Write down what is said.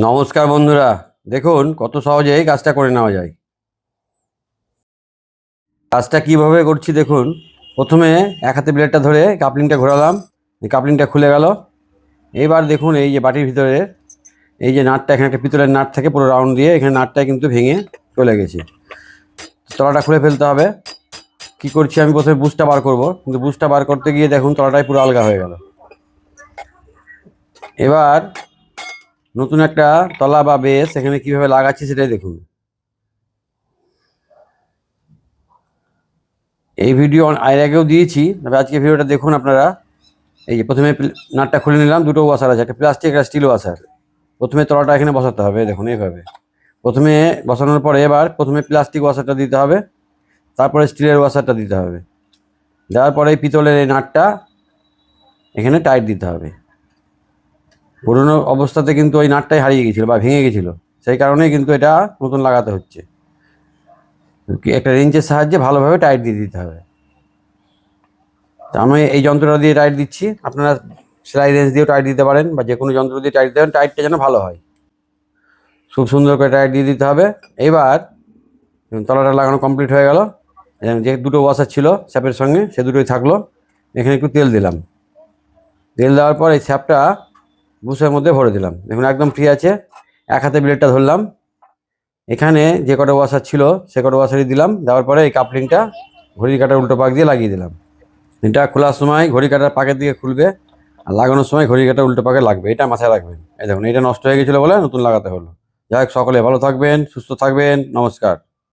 নমস্কার বন্ধুরা। দেখুন, কত সহজেই কাজটা করে নেওয়া যায়। কাজটা কীভাবে করছি দেখুন। প্রথমে এক হাতে ব্লেডটা ধরে কাপলিংটা ঘোরালাম। কাপলিংটা খুলে গেল। এবার দেখুন, এই যে বাটির ভিতরে, এই যে নাটটা, এখানে একটা পিতলের নাট থাকে, পুরো রাউন্ড দিয়ে এখানে নাটটা কিন্তু ভেঙে চলে গেছে। তলাটা খুলে ফেলতে হবে। কি করছি আমি? প্রথমে বুসটা বার করব। কিন্তু বুসটা বার করতে গিয়ে দেখুন, তলাটাই পুরো আলগা হয়ে গেল। এবার নতুন একটা তলা বা বেস এখানে কীভাবে লাগাচ্ছি সেটাই দেখুন। এই ভিডিও এর আগেও দিয়েছি, তবে আজকে ভিডিওটা দেখুন আপনারা। এই যে প্রথমে নাটটা খুলে নিলাম, দুটো ওয়াশার আছে, একটা প্লাস্টিক একটা স্টিল ওয়াশার প্রথমে তলাটা এখানে বসাতে হবে, দেখুন এইভাবে। প্রথমে বসানোর পরে এবার প্রথমে প্লাস্টিক ওয়াশারটা দিতে হবে, তারপরে স্টিলের ওয়াশারটা দিতে হবে। দেওয়ার পরে পিতলের এই নাটটা এখানে টাইট দিতে হবে। পুরনো অবস্থাতে কিন্তু ওই নাটটাই হারিয়ে গেছিল বা ভেঙে গেছিল। সেই কারণেই কিন্তু এটা নতুন লাগাতে হচ্ছে। একটা রেঞ্চের সাহায্যে ভালোভাবে টাইট দিয়ে দিতে হবে। আমি এই যন্ত্রটা দিয়ে টাইট দিচ্ছি। আপনারা সেলাই রেঞ্জ দিয়েও টাইট দিতে পারেন বা যে কোনো যন্ত্র দিয়ে টাইট পারেন, টাইটটা যেন ভালো হয়। খুব সুন্দর করে টাইট দিয়ে দিতে হবে। এবার তলাটা লাগানো কমপ্লিট হয়ে গেল। যে দুটো ওয়াশার ছিল স্যাপের সঙ্গে, সে দুটোই থাকল। এখানে একটু তেল দিলাম। তেল দেওয়ার পর এই স্যাপটা বুসের মধ্যে ভরে দিলাম। দেখুন, একদম ফ্রি আছে। এক হাতে ব্লেডটা ধরলাম। এখানে যে কটা ওয়াশার ছিল, সে কটা ওয়াশারই দিলাম। দেওয়ার পরে এই কাপলিংটা ঘড়ির কাটার উল্টো পাক দিয়ে লাগিয়ে দিলাম। এটা খোলার সময় ঘড়ি কাটার পাকের দিকে খুলবে আর লাগানোর সময় ঘড়ি কাটার উল্টো পাকে লাগবে। এটা মাথায় রাখবেন। এই দেখুন এটা নষ্ট হয়ে গেছিল বলে নতুন লাগাতে হলো। যাই হোক, সকলে ভালো থাকবেন, সুস্থ থাকবেন। নমস্কার।